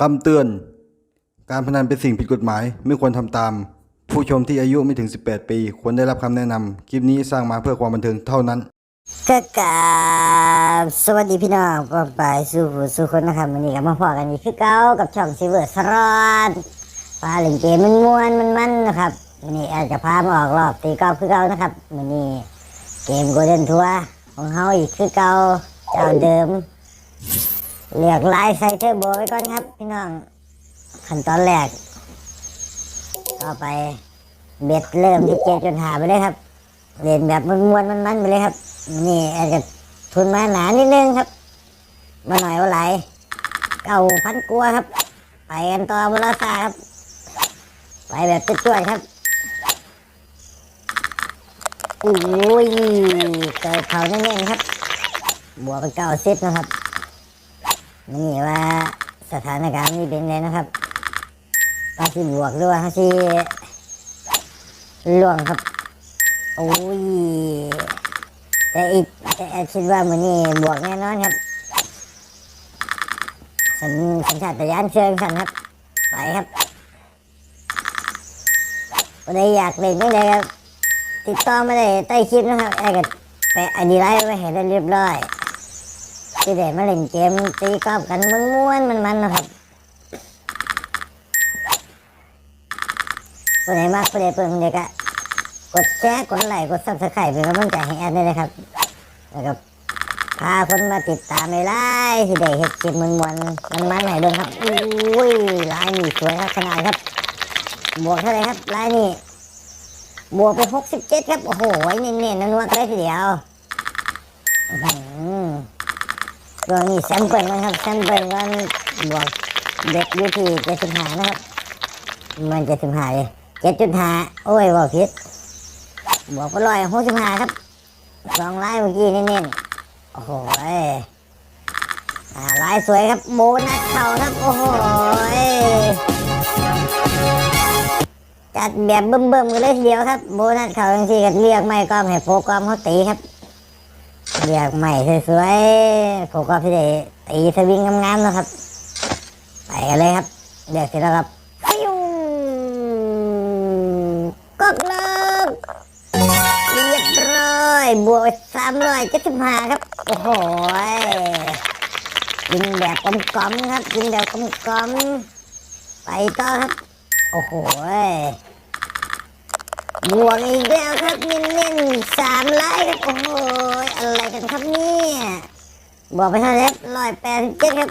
คำเตือน การพนันเป็นสิ่งผิดกฎหมาย ไม่ควรทำตาม ผู้ชมที่อายุไม่ถึง 18 ปี ควรได้รับคำแนะนำคลิปนี้สร้างมาเพื่อความบันเทิงเท่านั้นก็กาบสวัสดีพี่น้องก็ไปสู่ผู้สู่คนนะครับวันนี้ก็มาพอกันอีกคือเก่ากับช่องซิเวอร์สรอนปลาเล่นเกมมันม่วนมันมันนะครับวันนี้อาจจะพามาออกรอบตีกอล์ฟคือเก่านะครับวันนี้เกมโกลเด้นทัวร์ของเฮาอีกคือเก่าเจ้าเดิม เลือกลายใส่เทอร์โบไว้ก่อนครับ พี่น้อง ขั้นตอนแรกต่อไปเบ็ดเริ่มที่เจ็ดจนหาไปเลยครับเล่นแบบมันมวนมันมันๆไปเลยครับ นี่อาจจะทุนมาหนานิดนึงครับ มาหน่อยว่าไหลเก่าพันกลัวครับ ไปกันต่อบนรถไฟครับ ไปแบบจุดๆครับอุ้ยเกิดเขาแน่นๆครับ บวกเป็นเก้าสิบนะครับ นี่ว่าสถานการณ์นี้เป็นไงนะครับถ้าที่บวกหรือว่าถ้าที่ล่วงครับ โอ้ยแต่อีกแต่แอคิดว่ามันนี่บวกแน่นอนครับสัญสัญชาตญาณเชิงสันครับ ไปครับวันใดอยากเล่นไม่ได้ครับ ติดต่อมาได้ใต้คลิปนะครับแอดก็แปะไอดีไลน์ไว้ให้ได้เรียบร้อย ที่ได้มาเล่นเกมตีกอล์ฟกันม้วนๆมันๆนะครับคนไหนมากคนใดเปิดคนใดก็กดแชร์กดไลค์กดซับสไครป์เป็นกำลังใจให้แอดด้วยนะครับแล้วก็พาคนมาติดตามในไลน์ที่ได้เห็ดเก็บมันมวนมันมันไหนเดินครับอุ้ยลายนี่สวยครับขนาดครับบวกเท่าไรครับลายนี่บวกไปหกสิบเจ็ดครับ โอ้โหเน้นๆนันวดเลยทีเดียว อื้อหือตัวนี้แซมเปิลนะครับแซมเปิลกันบวกเด็กอยู่ที่เจ็ดสิบห้านะครับมันเจ็ดสิบห้าเลยเจ็ดจุดห้าโอ้ยว่าผิดบวกไปร้อยหกสิบห้าครับสองลายเมื่อกี้เน้นๆโอ้โหยอ่าลายสวยครับโบนัสเข่าครับโอ้โหยจัดแบบเบิ่มๆกันเลยทีเดียวครับ โบนัสเข่าจังซี่ก็เรียกไม่ก็ให้โปรแกรมเขาตีครับ เรียกใหม่สวยๆโปรแกรมที่ได้ตีสวิงงามๆนะครับ ไปกันเลยครับเดี๋ยวเสร็จแล้วครับฟิวก็เลิกเรียบร้อยบวกสามร้อยเจ็ดสิบห้าครับ โอ้โหยกินแบบกลมๆครับกินแบบกลมๆไปต่อครับ โอ้โหย บวกอีกแล้วครับเน้นๆสามไลค์ครับโอ้โหอะไรกันครับเนี่ยบวกไปเท่าไหร่ร้อยแปดสิบเจ็ดครับ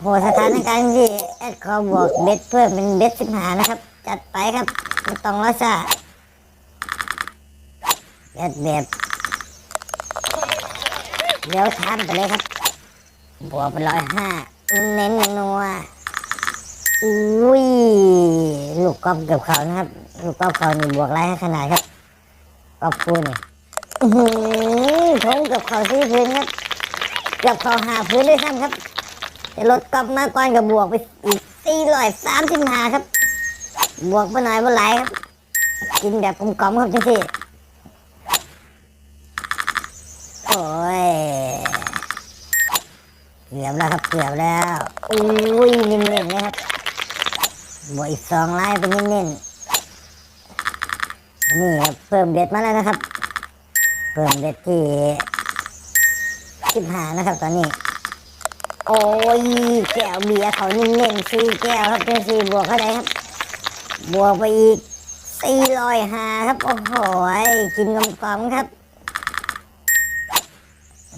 โหสถานการณ์ที่แอดขอบวกเบ็ดเพิ่มเป็นเบ็ดสิบหานะครับ จัดไปครับไม่ต้องรอช้าแบบแบบเดี๋ยวทำไปเลยครับ บวกเป็นร้อยห้าเน้นนัว อุ้ยลูกกอล์ฟเกือบเขานะครับ ลูกกอล์ฟเขานี่บวกไรให้ขนาดครับกอล์ฟคูนี่อื้อหือทงเกือบเขาที่พื้นครับเกือบเขาหาพื้นด้วยซ้ำครับแต่รถกอล์ฟมาก่อนกับบวกไปอีกสี่ร้อยสามสิบห้าครับ บวกไปหน่อยไหลครับ กินแบบกลมๆครับจังสิโอ้ยเกือบแล้วครับเกือบแล้วอุ้ยเน้นๆนะครับ บวกอีกสองลายเป็นเน้นๆนี่ครับเพิ่มเด็ดมาแล้วนะครับ เพิ่มเด็ดที่สิบห้านะครับ ตอนนี้ โอ้ยแก้วเบียร์เขาเน้นๆสี่แก้วครับเป็นสี่บวกเท่าไหร่ครับ บวกไปอีกสี่ร้อยห้าครับ โอ้โหกินกลมๆครับ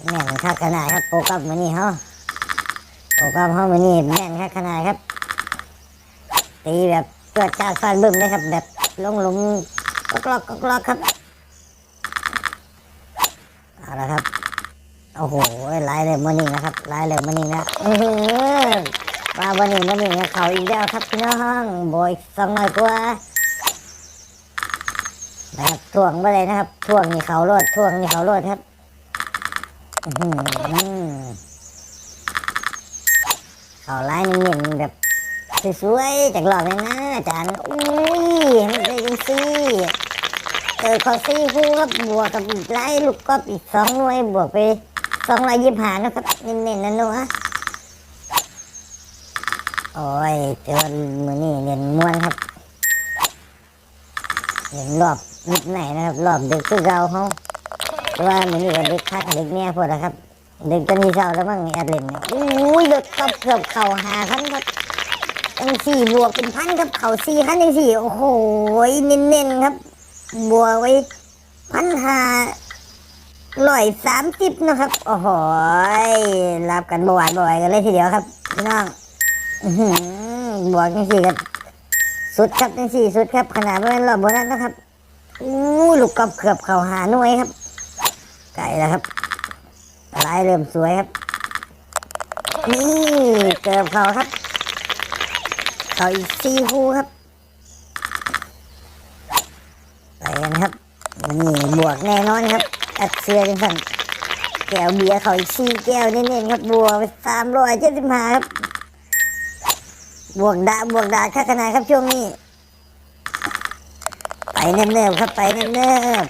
แม่นค่าขนาดครับโปรแกรมมันนี่เขาโปรแกรมเขามันนี่แม่นค่าขนาดครับ ตีแบบเกิดจากฟาดบึ้มเลยครับ แบบลงหลงก็กลอกก็กลอกครับเอาละครับโอ้โหลายเลยมันนี่นะครับลายเลยมันนี่นะอื้อหือมาวันนี้มันนี่เขาอีกแล้วครับพี่น้องโบยสองร้อยกว่านะครับท่วงไปเลยนะครับท่วงนี่เขาโลดท่วงนี่เขาโลดครับเขาไล่นิ่งๆแบบ สวยๆจากหลอดเลยนะอาจารย์อุ้ยมันเป็นจังซี่เจอขอซี่คู่ครับบวกกับอีกไล่ลูกก็อีกสองหน่วยบวกไปสองร้อยยี่สิบห้านะครับเน้นๆนะหนูอะโอ้ยเจอมือนี่เรียนม้วนครับเรียนรอบนิดไหนนะครับ รอบดึกคือเก่าเขาแต่ว่ามือนี่ก็ดึกคักดึกเนี่ยพอนะครับเดึกจนที่เช้าแล้วมั้งแอดเล่นเนี่ยอุ้ยรถกับเกือบเข่าหาคันครับ จังสี่บวกเป็นพันครับเข่าสี่คันจังสี่โอ้โหเน้นๆครับ บวกไว้พันหาร้อยสามสิบนะครับ โอ้โหรับกันบ่อยบ่อยกันเลยทีเดียวครับพี่น้องอบวกจังสี่ครับสุดครับจังสี่สุดครับขนาดไม่เป็นรอบโบนัสนะครับอู้ลูกกอบเกือบเข่าหาหน่วยครับ ไก่แล้วครับลายเริ่มสวยครับ นี่เกือบเข่าครับ เข่าอีกสี่คู่ครับไปกันครับมันนี่บวกแน่นอนครับอัดเสือจังสั่นแก้วเบียร์เขาอีกสี่แก้วเน้นๆครับบวกไปสามร้อยเจ็ดสิบห้าครับบวกดาบวกดาค่าขนาดครับช่วงนี้ไปเนิบๆครับไปเนิบ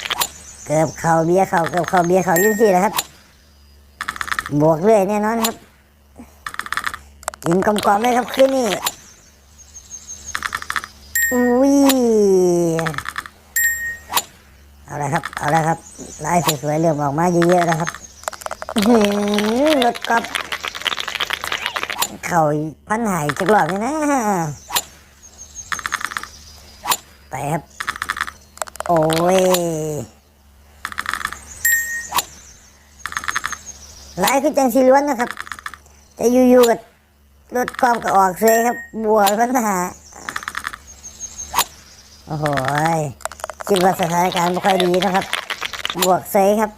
ๆเกือบเข่าเบียร์เข่าเกือบเข่าเบียร์เข่ายุ่งที่แล้วครับบวกเรื่อยแน่นอนครับกินกลมๆเลยครับคืนนี้ อุ้ยเอาละครับ เอาละครับลายสวยๆเริ่มออกมาเยอะๆแล้วครับหือรถกอล์ฟเข่าพันหายจักรอบนี่นะ ไปครับ โอ้ยลายคือจังสีล้วนนะครับ จะอยู่ๆกับรถกอมก็ออกเลยครับ บัวพันหา โอ้โหคิดว่าสถานการณ์ไม่ค่อยดีนะครับ บวกเซยครับ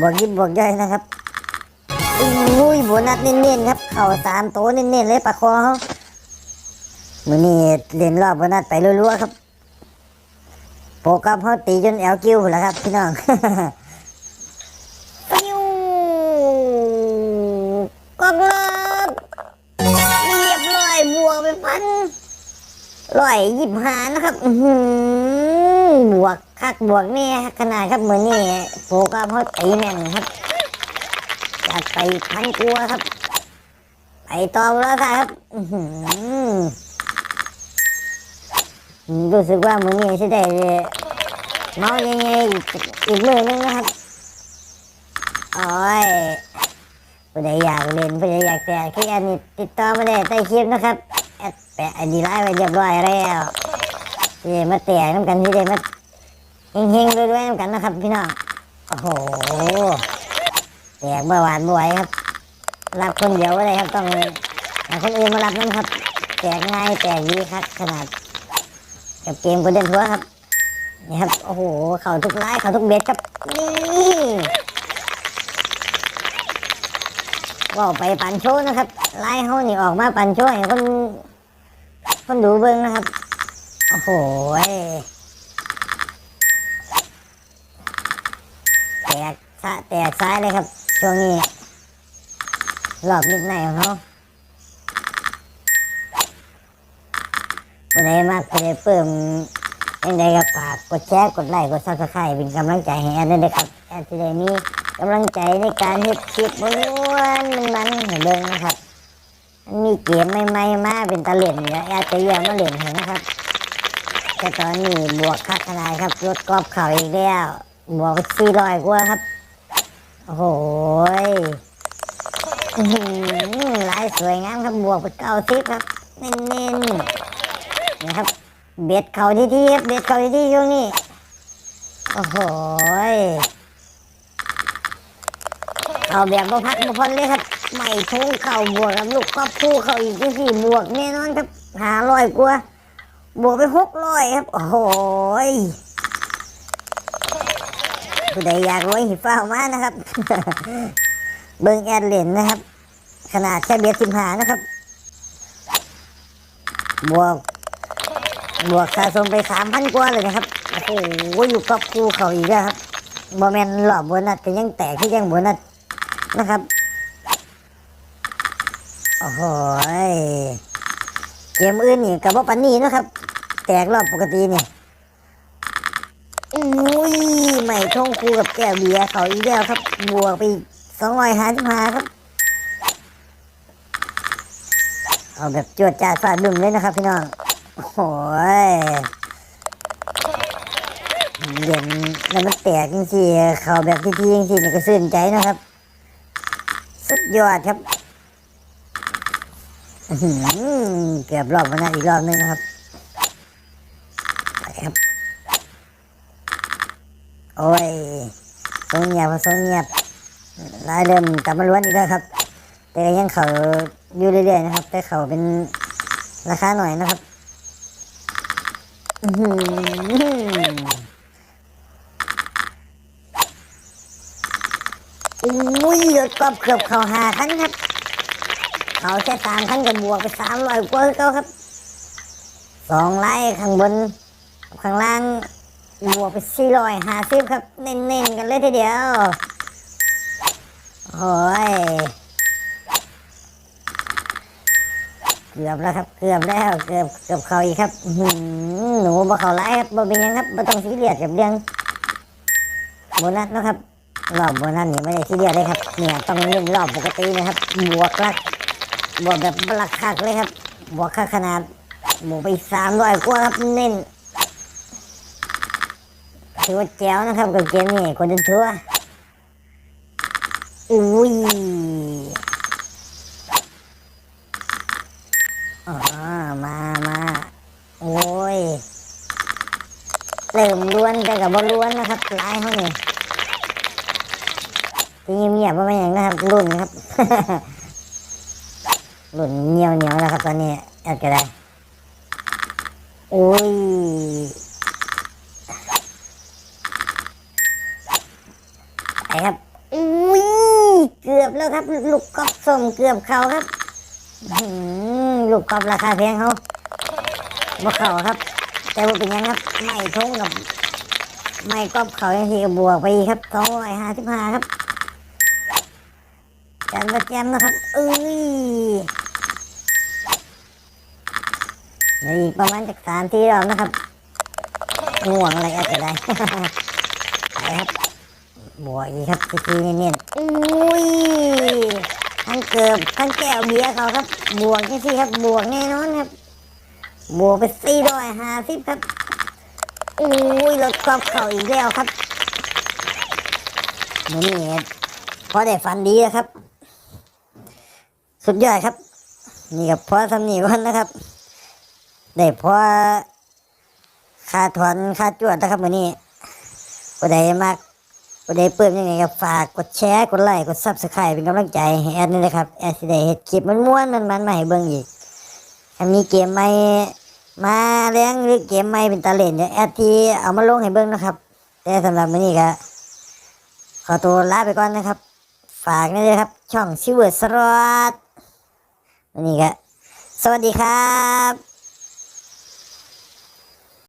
บวกยิบบวกย่อยนะครับอุ้ยโบนัสเน้นๆครับ เข่าสามโตวเน้นๆเลยปลาคอเขามือนี้เล่นรอบโบนัสไปรัวๆครับ โปรแกรมเขาตีจนแอลกิ้วแล้วครับ พี่น้อง ร้อยบวกไปพันร้อยยี่สิบห้านะครับ อื้อหือบวกคักบวกแน่ขนาดครับเหมือนนี่โปรกรมเขาตีแม่นครับจัดไปพันกลัวครับ ไปต่อแล้วครับหือรู้สึกว่ามือนี้จะได้เมาเงี้ยๆอีกอีกมือนึงนะครับโอ้ยผู้ใดอยากเล่นผู้ใดอยากแตะคลิปอันนี้ติดต่อมาได้ใต้คลิปนะครับ แปะไอดีไลน์ไว้เรียบร้อยแล้วที่มาแตะน้ำกันที่ได้มาเฮงๆด้วยๆน้ำกันนะครับพี่น้องโอ้โหแตกเบาหวานบ่อยครับรับคนเดียวก็ได้ครับต้องคนอื่นมารับนั่นครับ แตกง่ายแตกดีครับขนาด กับเกมกดเด่นทัวครับนี่ครับโอ้โหเข่าทุกไล่เข่าทุกเบ็ดครับนี่ว่าไปปั่นโชว์นะครับไล่เขานี่ออกมาปั่นโชว์ให้คน คนดูเบิ้งนะครับ โอ้โหแตกซะแตกซ้ายเลยครับ ช่วงนี้รอบนิดหนของเขาคนไหนมากคนไหนเพิ่มยังไงก็ฝากกดแชร์กดไลค์กดซับสไครต์เป็นกำลังใจให้แอนด้วยนะครับแอนจะได้มีกำลังใจในการเฮ็ดคลิปม้วนมันๆให้เบิ่งนะครับ มีเกมใหม่ๆมาเป็นตะเล่นเดี๋ยวแอนจะเยี่ยมาเล่นให้นะครับ แต่ตอนนี้บวกคักขนาดครับรถกรอบเข่าอีกแล้วบวกสี่ร้อยกว่าครับ โอ้โหหลายสวยงามครับบวกไปเก้าสิบครับเน้นๆนะครับเบ็ดเข่าที่ที่ครับเบ็ดเข่าที่ที่ช่วงนี้โอ้โหเอาแบบบ่พักบ่พอนเลยครับ ไม่ทุ่งเข่าบวกกับลูกกอบคู่เข่าอีกที่สี่บวกแน่นอนครับหาร้อยกว่าบวกไปหกร้อยครับ โอ้โหยผู้ใดอยากรวยหิฟ้ามานะครับ เบิ้งแอดเลนนะครับ ขนาดแค่เบียร์สิบหานะครับ บวก บวกสะสมไปสามพันกว่าเลยนะครับ โอ้โหอยู่กับกูเขาอีกแล้วครับบอแมนหลอบบนัสก็ยังแตกที่ยังบนัสนะครับ อ้โหเกมอื่นนี่กับว่าปันนี้นะครับ แตกรอบปกติเนี่ยอุ้ยใหม่ท่องคูกับแก้วเบียร์เขาอีกแล้วครับ บวกไปสองร้อยห้าสิบห้าครับ เอาแบบจวดจ้าฟาดบึ้มเลยนะครับพี่น้อง โอ้โหยเย็นแล้วมันแตกจริงๆเขาแบบที่ที่จริงๆนี่ก็ซื่นใจนะครับ สุดยอดครับ เกือบรอบวันนั้นอีกรอบนึงนะครับครับ โอ้ยทรงเงียบทรงเงียบรายเริ่มกลับมาล้วนอีกแล้วครับ แต่ยังเขาอยู่เรื่อยๆนะครับ แต่เขาเป็นราคาหน่อยนะครับอื้อหืออุ้ยรถกอบเกือบเขาหาคันครับ เขาแค่สามคันกับบวกไปสามร้อยกว่าเขาครับสองไล่ข้างบน ข้างล่างบวกไปสี่ร้อยห้าสิบครับ เน้นๆกันเลยทีเดียวโอ้ยเกือบแล้วครับ เกือบแล้วเกือบเกือบเขาอีกครับหือหนูบ่เขาไล่ครับบ่เป็นยังครับบ่ต้องซีเรียสกับเรื่องโบนัสนะครับรอบโบนัสนี่ไม่ได้ซีเรียสเลยครับเนี่ยต้องเล่นรอบปกตินะครับบวกลัก บวกแบบบลักคักเลยครับบวกคักขนาดบวกไปสามร้อยกว่าครับเน้นถือว่าแจ๋วนะครับกับเกมนี้คนเดินทัวอุ้ยอ๋อมามาโอ้ยเริ่มล้วนแต่กับบอล้วนนะครับลายเขานี่ที่เงียบๆว่าไม่อย่างนะครับรุ่นครับ รุ่นเหนียวเหนียวๆนะครับตอนนี้แอดก็ได้โอ้ยไปครับอุ้ยเกือบแล้วครับ ลูกกอล์ฟส้มเกือบเขาครับลูกกอล์ฟราคาแพงเขาบ่เขาครับ แต่ว่าเป็นยังครับไม่ทงกับไม่กอล์ฟเขายังทีกับบวกไปอีกครับสองร้อยห้าสิบห้าครับ จันประแจมนะครับเอ้ยออีกประมาณจากสามทีรอบนะครับง่วงอะไรก็จะได้ไปครับบวกอีกครับทีทีเนียนอุ้ยทั้งเกือบทั้งแก้วเบียร์เขาครับ บวกแค่สิครับ บวกแน่นอนครับ บวกไปสี่ร้อยห้าสิบครับอุ้ยรถกอบเข่าอีกแล้วครับนี่พอได้ฟันดีแล้วครับ สุดยอดครับ นี่กับพอทำนี่ก่อนนะครับได้พอค่าถอนค่าจวดนะครับมือนี้ก็ได้มากก็ได้เปิดยังไงก็ฝากกดแชร์กดไลค์กดซับสไครป์เป็นกำลังใจให้แอดนี่นะครับแอดสิได้เฮ็ดคลิปมันม้วนมันมันมาให้เบิ่งอีกถ้ามีเกมใหม่มาเลี้ยงหรือเกมใหม่เป็นตาเล่นเดี๋ยวแอดที่เอามาลงให้เบิ่งนะครับ แต่สำหรับวันนี้ก็ขอตัวลาไปก่อนนะครับ ฝากนี่เลยครับ ช่องซิวเวอร์สรอต นี้ก็สวัสดีครับ